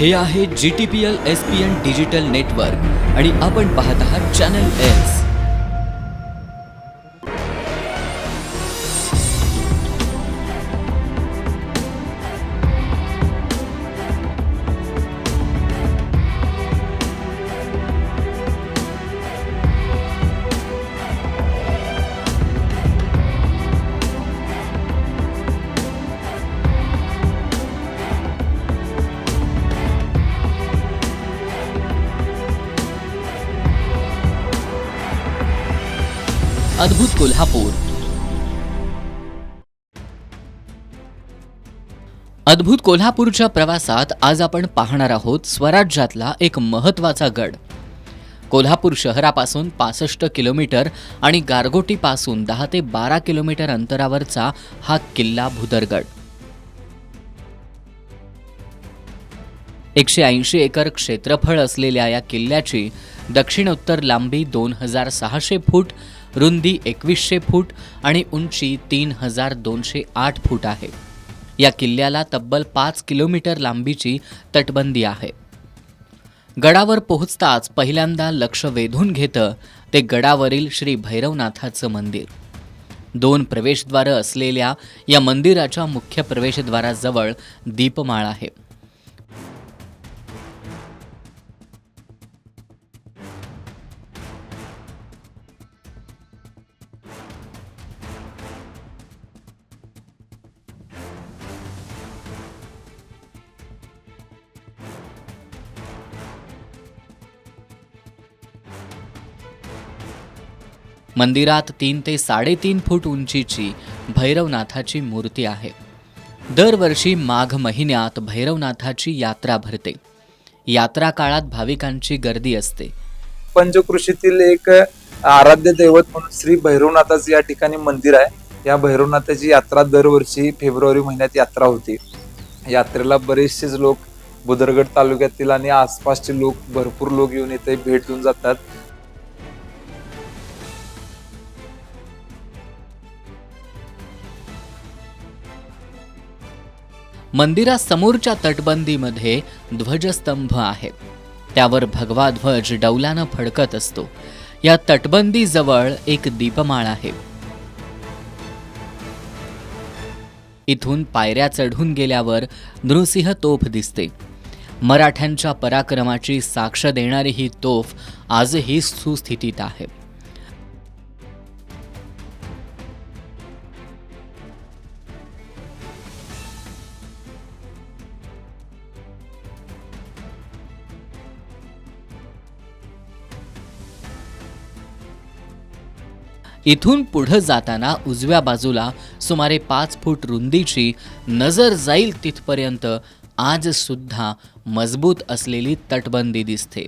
हे आहे G T P L S P N digital network आणि आपण पाहत आहात चॅनल एस अद्भुत कोल्हापूर. अद्भुत कोल्हापूरच्या प्रवासात आज आपण पाहणार आहोत स्वराज्यातला एक महत्त्वाचा गड. कोल्हापूर शहरापासून पासष्ट किलोमीटर आणि गारगोटीपासून दहा ते बारा किलोमीटर अंतरावरचा हा किल्ला भुदरगड एकशे ऐंशी एकर क्षेत्रफळ असलेल्या या किल्ल्याची दक्षिणोत्तर लांबी दोन हजार सहाशे फूट रुंदी एकवीसशे फूट आणि उंची तीन हजार दोनशे आठ फूट आहे. या किल्ल्याला तब्बल पाच किलोमीटर लांबीची तटबंदी आहे. गडावर पोहोचताच पहिल्यांदा लक्ष वेधून घेतं ते गडावरील श्री भैरवनाथाचं मंदिर. दोन प्रवेशद्वारं असलेल्या या मंदिराच्या मुख्य प्रवेशद्वाराजवळ दीपमाळ आहे. मंदिरात तीन ते साडेतीन फूट उंचीची भैरवनाथाची मूर्ती आहे. दरवर्षी माघ महिन्यात भैरवनाथाची यात्रा भरते. यात्रा काळात भाविकांची गर्दी असते. पंचकृषीतील एक आराध्य दैवत म्हणून श्री भैरवनाथाचं या ठिकाणी मंदिर आहे. या भैरवनाथाची यात्रा दरवर्षी फेब्रुवारी महिन्यात यात्रा होती. यात्रेला बरेचसेच लोक बुदरगड तालुक्यातील आणि आसपासचे लोक भरपूर लोक येऊन इथे भेट देऊन जातात. मंदिरासमोरच्या तटबंदीमध्ये ध्वजस्तंभ आहे त्यावर भगवा ध्वज डौलानं फडकत असतो. या तटबंदीजवळ एक दीपमाळ आहे. इथून पायऱ्या चढून गेल्यावर नृसिंह तोफ दिसते. मराठ्यांच्या पराक्रमाची साक्ष देणारी ही तोफ आजही सुस्थितीत आहे. इथून पुढं जाताना उजव्या बाजूला सुमारे पाच फूट रुंदीची नजर जाईल तिथपर्यंत आज सुद्धा मजबूत असलेली तटबंदी दिसते.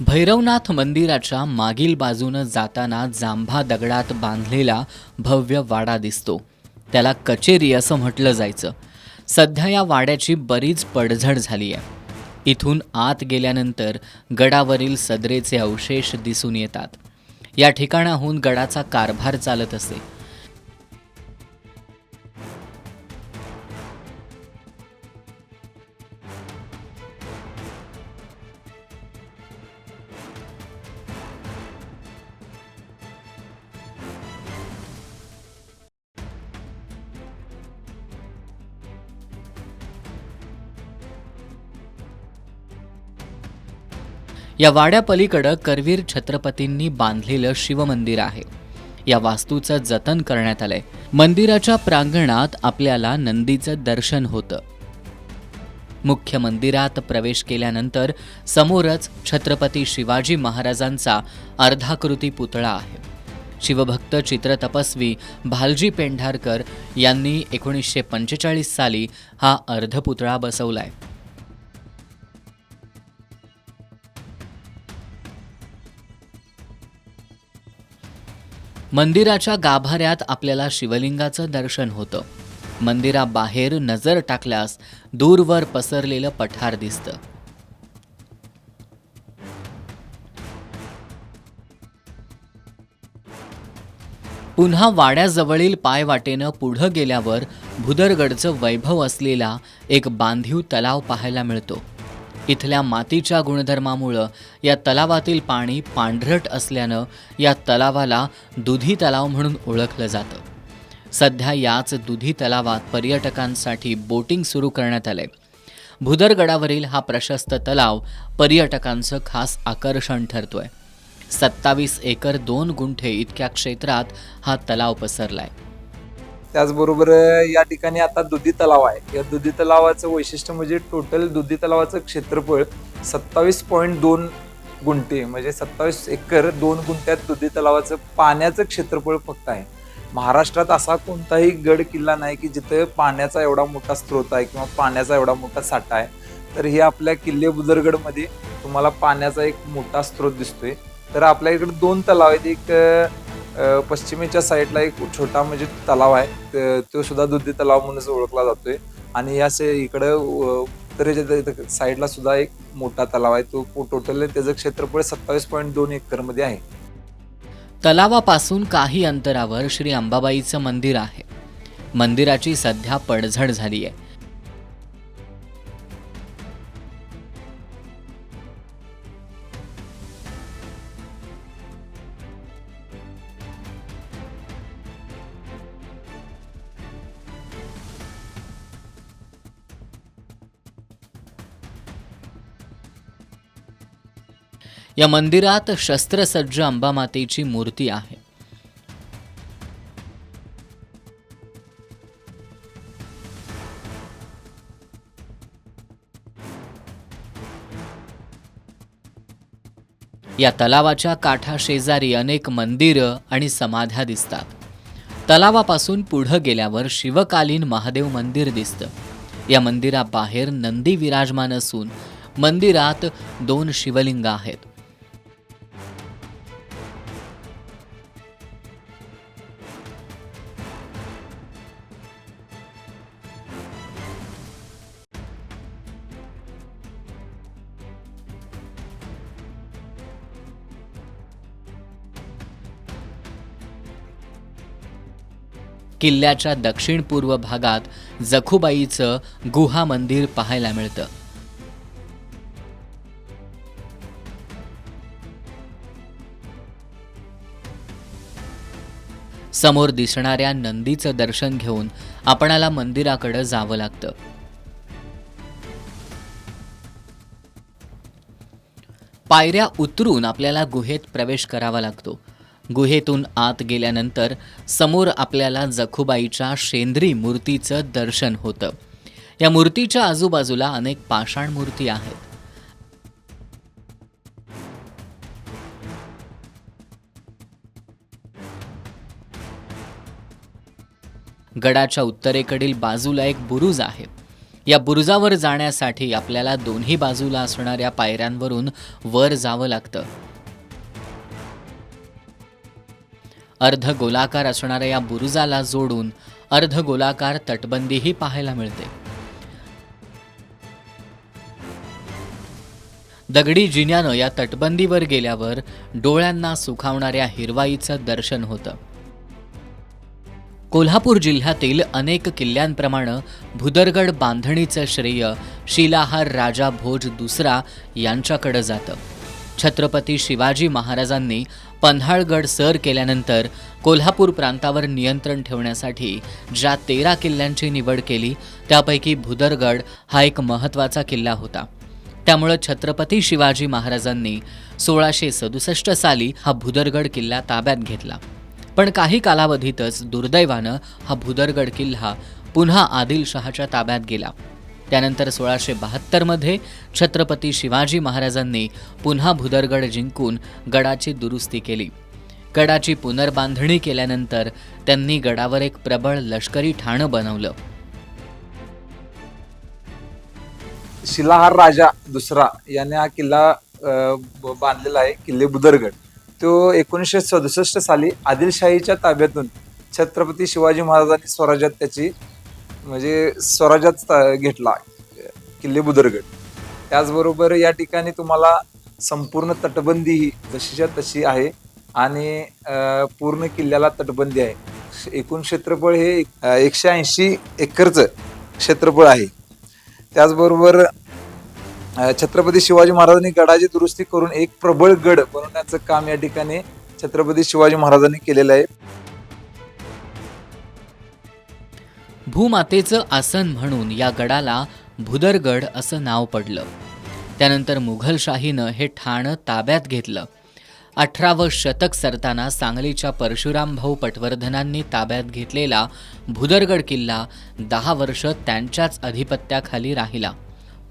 भैरवनाथ मंदिराच्या मागील बाजूनं जाताना जांभा दगडात बांधलेला भव्य वाडा दिसतो. त्याला कचेरी असं म्हटलं जायचं. सध्या या वाड्याची बरीच पडझड झाली आहे इथून आत गेल्यानंतर गडावरील सदरेचे अवशेष दिसून येतात. या ठिकाणाहून गडाचा कारभार चालत असे. या वाड्यापलीकडं करवीर छत्रपतींनी बांधलेलं शिवमंदिर आहे. या वास्तूचं जतन करण्यात आलंय. मंदिराच्या प्रांगणात आपल्याला नंदीचं दर्शन होतं. मुख्य मंदिरात प्रवेश केल्यानंतर समोरच छत्रपती शिवाजी महाराजांचा अर्धाकृती पुतळा आहे. शिवभक्त चित्रतपस्वी भालजी पेंढारकर यांनी एकोणीसशे पंचेचाळीस साली हा अर्धपुतळा बसवलाय. मंदिराच्या गाभाऱ्यात आपल्याला शिवलिंगाचं दर्शन होतं. मंदिराबाहेर नजर टाकल्यास दूरवर पसरलेलं पठार दिसतं. पुन्हा वाड्याजवळील पायवाटेनं पुढं गेल्यावर भुदरगडचं वैभव असलेला एक बांधीव तलाव पाहायला मिळतो. इथल्या मातीच्या गुणधर्मामुळं या तलावातील पाणी पांढरट असल्यानं या तलावाला दुधी तलाव म्हणून ओळखलं जातं. सध्या याच दुधी तलावात पर्यटकांसाठी बोटिंग सुरू करण्यात आलंय. भुदरगडावरील हा प्रशस्त तलाव पर्यटकांचं खास आकर्षण ठरतोय. सत्तावीस एकर दोन गुंठे इतक्या क्षेत्रात हा तलाव पसरलाय. त्याचबरोबर या ठिकाणी आता दुधी तलाव आहे. या दुधी तलावाचं वैशिष्ट्य म्हणजे टोटल दुधी तलावाचं क्षेत्रफळ सत्तावीस पॉईंट दोन गुंठे म्हणजे सत्तावीस एकर दोन गुंठ्यात दुधी तलावाचं पाण्याचं क्षेत्रफळ फक्त आहे. महाराष्ट्रात असा कोणताही गड किल्ला नाही की जिथं पाण्याचा एवढा मोठा स्रोत आहे किंवा पाण्याचा एवढा मोठा साठा आहे. तर हे आपल्या किल्ले बुदरगडमध्ये तुम्हाला पाण्याचा एक मोठा स्रोत दिसतोय. तर आपल्या इकडे दोन तलाव आहेत. एक पश्चिमेच्या साईडला एक छोटा म्हणजे तलाव आहे. तो सुद्धा दुधी तलाव म्हणून ओळखला जातोय. आणि या से इकडं उत्तरेच्या साईडला सुद्धा एक मोठा तलाव आहे. तो टोटल त्याचं क्षेत्रफळ सत्तावीस पॉईंट दोन एकरमध्ये आहे. तलावापासून काही अंतरावर श्री अंबाबाईचं मंदिर आहे. मंदिराची सध्या पडझड झाली आहे. या मंदिरात शस्त्रसज्ज अंबामातेची मूर्ती आहे. या तलावाच्या काठाशेजारी अनेक मंदिरं आणि समाध्या दिसतात. तलावापासून पुढं गेल्यावर शिवकालीन महादेव मंदिर दिसतं. या मंदिराबाहेर नंदी विराजमान असून मंदिरात दोन शिवलिंग आहेत. किल्ल्याच्या दक्षिण पूर्व भागात जखुबाईचं गुहा मंदिर पाहायला मिळतं. समोर दिसणाऱ्या नंदीचं दर्शन घेऊन आपणाला मंदिराकडे जावं लागतं. पायऱ्या उतरून आपल्याला गुहेत प्रवेश करावा लागतो. गुहेतून आत गेल्यानंतर समोर आपल्याला जखुबाईच्या शेंद्री मूर्तीचं दर्शन होतं. या मूर्तीच्या आजूबाजूला अनेक पाषाण मूर्ती आहेत. गडाच्या उत्तरेकडील बाजूला एक बुरुज आहे. या बुरुजावर जाण्यासाठी आपल्याला दोन्ही बाजूला असणाऱ्या पायऱ्यांवरून वर जावं लागतं. अर्ध गोलाकार असणाऱ्या या बुरुजाला जोडून अर्ध गोलाकार तटबंदीही पाहायला मिळते. दगडी जिन्यानं या तटबंदीवर गेल्यावर डोळ्यांना सुखावणाऱ्या हिरवाईचं दर्शन होतं. कोल्हापूर जिल्ह्यातील अनेक किल्ल्यांप्रमाणे भुदरगड बांधणीचं श्रेय शिलाहार राजा भोज दुसरा यांच्याकडे जातं. छत्रपती शिवाजी महाराजांनी पन्हाळगड सर केल्यानंतर कोल्हापूर प्रांतावर नियंत्रण ठेवण्यासाठी ज्या तेरा किल्ल्यांची निवड केली त्यापैकी भुदरगड हा एक महत्त्वाचा किल्ला होता. त्यामुळं छत्रपती शिवाजी महाराजांनी सोळाशे सदुसष्ट साली हा भुदरगड किल्ला ताब्यात घेतला. पण काही कालावधीतच दुर्दैवानं हा भुदरगड किल्ला पुन्हा आदिलशहाच्या ताब्यात गेला. त्यानंतर सोळाशे बहात्तरमध्ये छत्रपती शिवाजी महाराजांनी पुन्हा भुदरगड जिंकून गडाची दुरुस्ती केली. गडाची पुनर्बांधणी केल्यानंतर त्यांनी गडावर एक प्रबळ लष्करी ठाणं बनवलं. शिलाहार राजा दुसरा याने हा किल्ला बांधलेला आहे किल्ले बुदरगड तो एकोणीसशे सदुसष्ट साली आदिलशाहीच्या ताब्यातून छत्रपती शिवाजी महाराजांनी स्वराज्यात त्याची म्हणजे स्वराज्यात घेतला किल्ले बुदरगड. त्याचबरोबर या ठिकाणी तुम्हाला संपूर्ण तटबंदी ही जशीच्या तशी आहे आणि पूर्ण किल्ल्याला तटबंदी आहे. एकूण क्षेत्रफळ हे एकशे ऐंशी एकरचं क्षेत्रफळ आहे. त्याचबरोबर छत्रपती शिवाजी महाराजांनी गडाची दुरुस्ती करून एक प्रबळ गड बनवण्याचं काम या ठिकाणी छत्रपती शिवाजी महाराजांनी केलेलं आहे. भूमातेचं आसन म्हणून या गडाला भुदरगड असं नाव पडलं. त्यानंतर मुघलशाहीनं हे ठाणं ताब्यात घेतलं. अठरावं शतक सरताना सांगलीच्या परशुराम भाऊ पटवर्धनांनी ताब्यात घेतलेला भुदरगड किल्ला दहा वर्ष त्यांच्याच अधिपत्याखाली राहिला.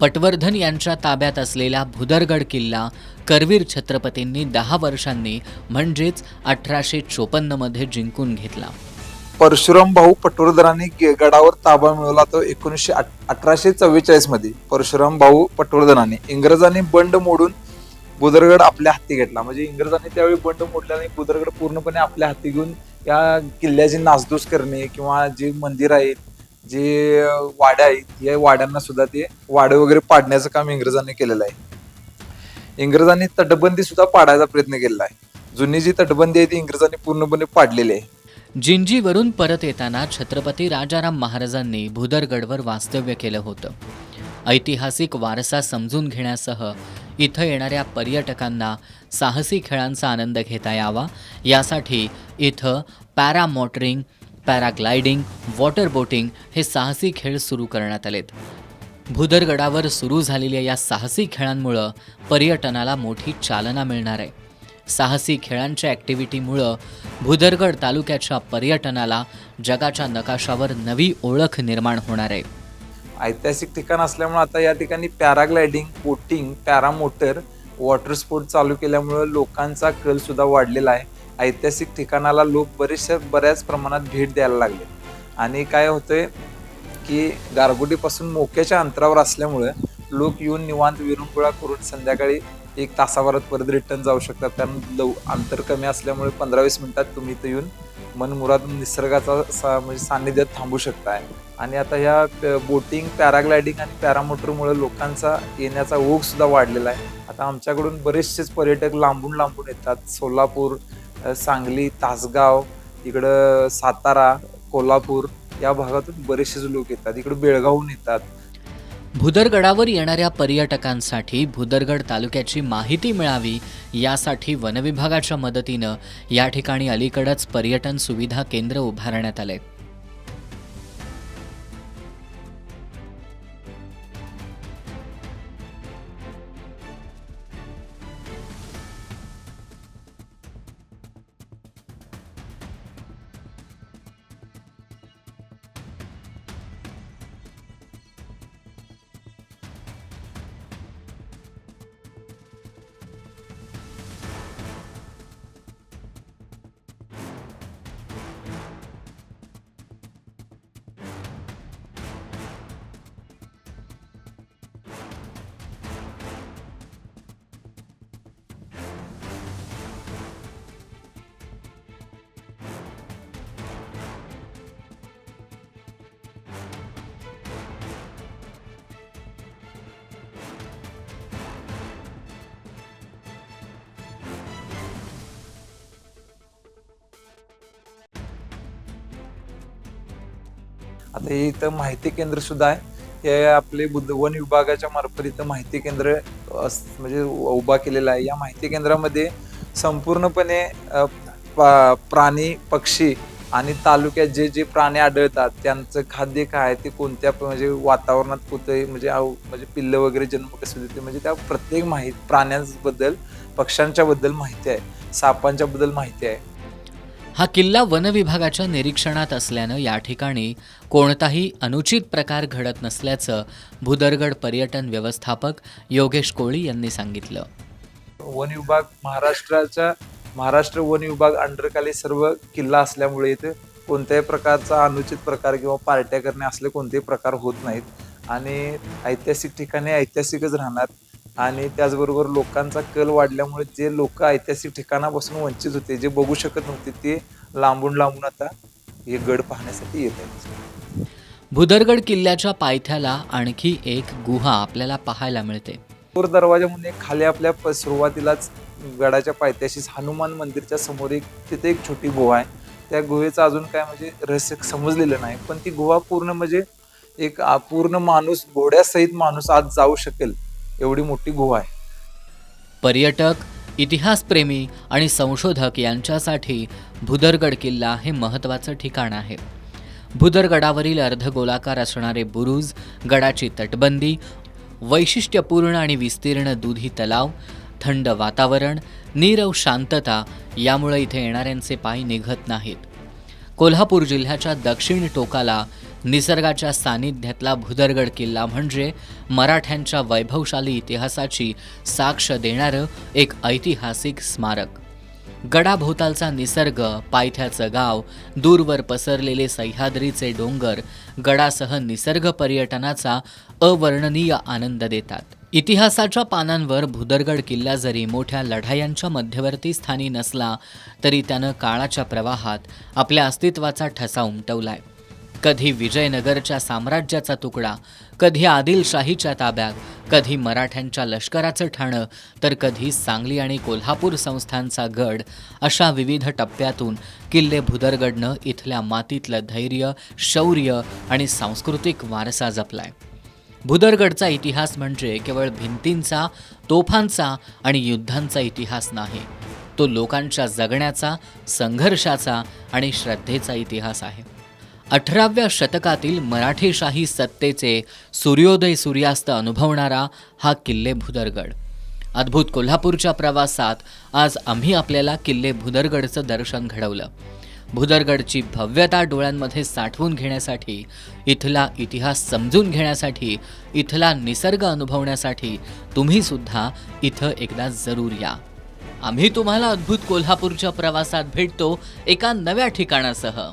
पटवर्धन यांच्या ताब्यात असलेला भुदरगड किल्ला करवीर छत्रपतींनी दहा वर्षांनी म्हणजेच अठराशे चोपन्नमध्ये जिंकून घेतला. परशुराम भाऊ पटवर्धनांनी गडावर ताबा मिळवला तो एकोणीसशे अठराशे चव्वेचाळीसमध्ये. परशुराम भाऊ पटवर्धनांनी इंग्रजांनी बंड मोडून बुदरगड आपल्या हाती घेतला. म्हणजे इंग्रजांनी त्यावेळी बंड मोडल्याने बुदरगड पूर्णपणे आपल्या हाती घेऊन या किल्ल्याची नासधूस करणे किंवा जे मंदिर आहेत जे वाड्या आहेत या वाड्यांना सुद्धा ते वाडे वगैरे पाडण्याचं काम इंग्रजांनी केलेलं आहे. इंग्रजांनी तटबंदी सुद्धा पाडायचा प्रयत्न केलेला आहे. जुनी जी तटबंदी आहे ती इंग्रजांनी पूर्णपणे पाडलेली आहे. जिंजीवरून परत येताना छत्रपती राजाराम महाराजांनी भुदरगडवर वास्तव्य केलं होतं. ऐतिहासिक वारसा समजून घेण्यासह इथं येणाऱ्या पर्यटकांना साहसी खेळांचा आनंद घेता यावा. यासाठी इथं पॅरामॉटरिंग पॅराग्लायडिंग वॉटर बोटिंग हे साहसी खेळ सुरू करण्यात आलेत. भुदरगडावर सुरू झालेल्या या साहसी खेळांमुळं पर्यटनाला मोठी चालना मिळणार आहे. साहसी खेळांच्या ॲक्टिव्हिटीमुळं भुदरगड तालुक्याच्या पर्यटनाला जगाच्या नकाशावर नवी ओळख निर्माण होणार आहे. ऐतिहासिक ठिकाण असल्यामुळे आता या ठिकाणी paragliding boating paramotor water sport चालू केल्यामुळं लोकांचा कल सुद्धा वाढलेला आहे. ऐतिहासिक ठिकाणाला लोक बरेचशा बऱ्याच प्रमाणात भेट द्यायला लागले. आणि काय होतंय की गारगोटीपासून मोक्याच्या अंतरावर असल्यामुळं लोक येऊन निवांत विरंगुळा करून संध्याकाळी एक तासाभरात परत रिटर्न जाऊ शकतात. कारण लव अंतर कमी असल्यामुळे पंधरा वीस मिनिटात तुम्ही इथं येऊन मनमुराद निसर्गाचा सा- म्हणजे सान्निध्यात थांबू शकताय. आणि आता ह्या बोटिंग पॅराग्लायडिंग आणि पॅरामोटरमुळे लोकांचा येण्याचा ओघ सुद्धा वाढलेला आहे. आता आमच्याकडून बरेचसेच पर्यटक लांबून लांबून येतात. सोलापूर सांगली तासगाव इकडं सातारा कोल्हापूर या भागातून बरेचसेच लोक येतात. इकडं बेळगावहून येतात. भुदरगडावर येणाऱ्या पर्यटकांसाठी भुदरगड तालुक्याची माहिती मिळावी यासाठी वनविभागाच्या मदतीनं या ठिकाणी अलीकडंच पर्यटन सुविधा केंद्र उभारण्यात आले. आता हे इथं माहिती केंद्र सुद्धा आहे. हे आपले बुद्ध वन विभागाच्या मार्फत इथं माहिती केंद्र अस- म्हणजे उभा केलेला आहे. या माहिती केंद्रामध्ये संपूर्णपणे पा- प्राणी पक्षी आणि तालुक्यात जे जे प्राणी आढळतात त्यांचं खाद्य काय आहे ते कोणत्या म्हणजे वातावरणात कुठे म्हणजे आव- म्हणजे पिल्ल वगैरे जन्म कसे देते म्हणजे त्या प्रत्येक माहिती प्राण्यांबद्दल पक्ष्यांच्या बद्दल माहिती आहे. सापांच्या बद्दल माहिती आहे. हा किल्ला वनविभागाच्या निरीक्षणात असल्यानं या ठिकाणी कोणताही अनुचित प्रकार घडत नसल्याचं भुदरगड पर्यटन व्यवस्थापक योगेश कोळी यांनी सांगितलं. वन विभाग महाराष्ट्राच्या महाराष्ट्र वन विभाग अंडरखाली सर्व किल्ला असल्यामुळे इथे कोणत्याही प्रकारचा अनुचित प्रकार किंवा पार्ट्या करणे असले कोणतेही प्रकार होत नाहीत. आणि ऐतिहासिक ठिकाणी ऐतिहासिकच राहणार. आणि त्याचबरोबर लोकांचा कल वाढल्यामुळे जे लोक ऐतिहासिक ठिकाणापासून वंचित होते जे बघू शकत नव्हते ते लांबून लांबून आता हे गड पाहण्यासाठी येत आहेत. भुदरगड किल्ल्याच्या पायथ्याला आणखी एक गुहा आपल्याला पाहायला मिळते. पूर दरवाजामध्ये खाली आपल्या सुरुवातीलाच गडाच्या पायथ्याशीच हनुमान मंदिरच्या समोर एक तिथे एक छोटी गुहा आहे. त्या गुहेचं अजून काय म्हणजे रहस्य समजलेलं नाही पण ती गुहा पूर्ण म्हणजे एक पूर्ण माणूस घोड्यासहित माणूस आज जाऊ शकेल. एवढी मोठी गुहा आहे. पर्यटक इतिहासप्रेमी आणि संशोधक यांच्यासाठी भुदरगड किल्ला हे महत्त्वाचं ठिकाण आहे. भुदरगडावरील अर्धगोलाकार असणारे बुरुज गडाची तटबंदी वैशिष्ट्यपूर्ण आणि विस्तीर्ण दुधी तलाव थंड वातावरण नीरव शांतता यामुळे इथे येणाऱ्यांचे पाय निघत नाहीत. कोल्हापूर जिल्ह्याच्या दक्षिण टोकाला निसर्गाच्या सानिध्यातला भुदरगड किल्ला म्हणजे मराठ्यांच्या वैभवशाली इतिहासाची साक्ष देणारं एक ऐतिहासिक स्मारक. गडाभोवतालचा निसर्ग पायथ्याचं गाव दूरवर पसरलेले सह्याद्रीचे डोंगर गडासह निसर्ग पर्यटनाचा अवर्णनीय आनंद देतात. इतिहासाच्या पानांवर भुदरगड किल्ला जरी मोठ्या लढायांच्या मध्यवर्ती स्थानी नसला तरी त्यानं काळाच्या प्रवाहात आपल्या अस्तित्वाचा ठसा उमटवलाय. कधी विजयनगरच्या साम्राज्याचा तुकडा कधी आदिलशाहीच्या ताब्यात कधी मराठ्यांच्या लष्कराचं ठाणं तर कधी सांगली आणि कोल्हापूर संस्थांचा गड अशा विविध टप्प्यातून किल्ले भुदरगडनं इथल्या मातीतलं धैर्य शौर्य आणि सांस्कृतिक वारसा जपलाय. भुदरगडचा इतिहास म्हणजे केवळ भिंतींचा तोफांचा आणि युद्धांचा इतिहास नाही. तो लोकांच्या जगण्याचा संघर्षाचा आणि श्रद्धेचा इतिहास आहे. अठराव्या शतकातील मराठेशाही सत्तेचे सूर्योदय सूर्यास्त अनुभवणारा हा किल्ले भुदरगड. अद्भुत कोल्हापूरच्या प्रवासात आज आम्ही आपल्याला किल्ले भुदरगडचं दर्शन घडवलं. भुदरगडची भव्यता डोळ्यांमध्ये साठवून घेण्यासाठी इथला इतिहास समजून घेण्यासाठी इथला निसर्ग अनुभवण्यासाठी तुम्हीसुद्धा इथं एकदा जरूर या. आम्ही तुम्हाला अद्भुत कोल्हापूरच्या प्रवासात भेटतो एका नव्या ठिकाणासह.